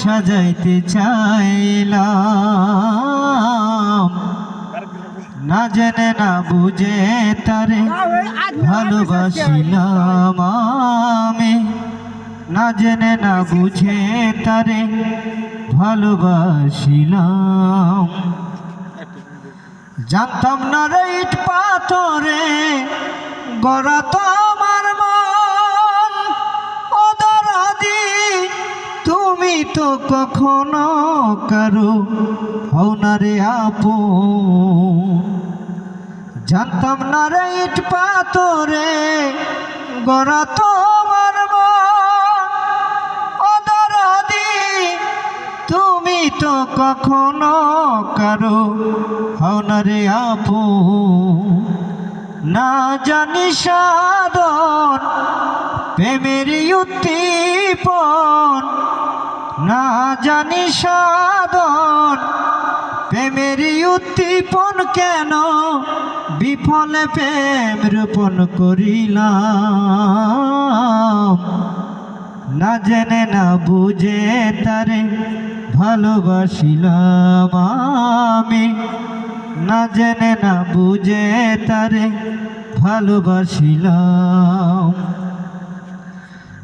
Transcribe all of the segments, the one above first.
সাজাইতে চাইলাম। না জেনে, না বুঝে তারে ভালোবাসিলাম আমি। না জেনে, না বুঝে তারে ভালোবাসিলাম। জানতাম না রে ইট পাথরে গড়া তো কখনো কারও? হও না রে আপন জানতাম না রে ইট পাথরে, গড়া দরদি, তুমি তো কখনো কারও? হও না রে আপু। না জানি সাধন, প্রেমের উদ্দীপন না জানি সাধন, প্রেমের উদ্দীপন কেন, বিফলে প্রেম রোপণ করিলাম। না জেনে, না বুঝে তারে ভালোবাসিলাম আমি। না জেনে, না বুঝে তারে ভালোবাসিলাম।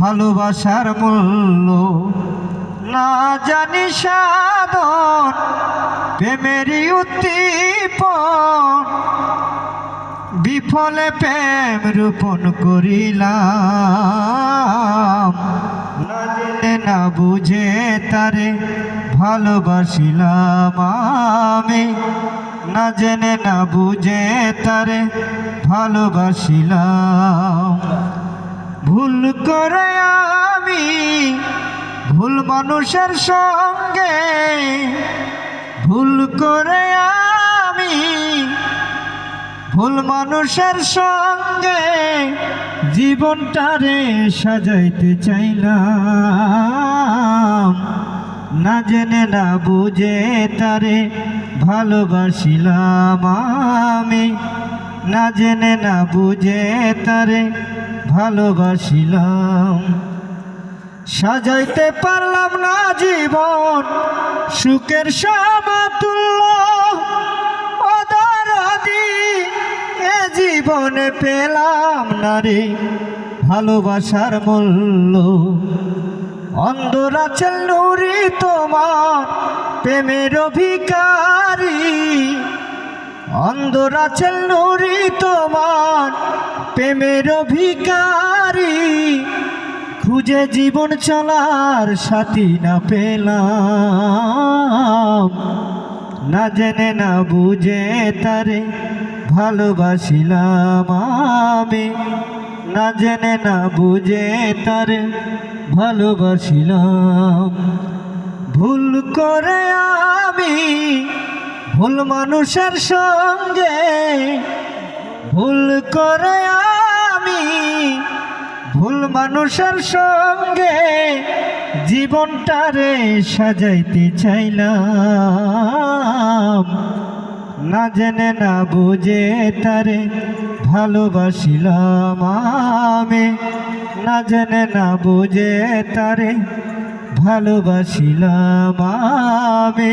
ভালোবাসার মূল্য। না জানি সাধন, প্রেমেরই উদ্দীপন। বিফলে প্রেম রোপণ করিলাম। না না বুঝে তারে ভালোবাসিলাম আমি। না জেনে না বুঝে তারে ভালোবাসিলাম। ভুল করে আমি, ভুল মানুষের সঙ্গে, ভুল করে আমি, ভুল মানুষের সঙ্গে জীবনটারে সাজাইতে চাইলাম। না জেনে, না বুঝে তারে ভালোবাসিলাম আমি। না জেনে, না বুঝে তারে ভালোবাসিলাম। সাজাইতে পারলাম না জীবন, সুখের সমাতুল্য। অদারাদি এ জীবনে পেলাম না রে ভালোবাসার মূল্য। অন্ধরাচল নুরি তোমার প্রেমের অভিকারী। অন্ধরাচল নুরি তোমার, প্রেমের অভিকারী। খুঁজে জীবন চলার সাথী না পেলাম। না জেনে, না বুঝে তারে ভালোবাসিলাম আমি। না জেনে, না বুঝে তারে ভালোবাসিলাম। ভুল করে আমি ভুল মানুষের সঙ্গে ভুল করে আমি, ভুল মানুষের সঙ্গে জীবনটারে সাজাইতে চাইলাম। না জেনে, না বুঝে তারে ভালোবাসিলাম আমি। না জেনে, না বুঝে তারে ভালোবাসিলাম আমি।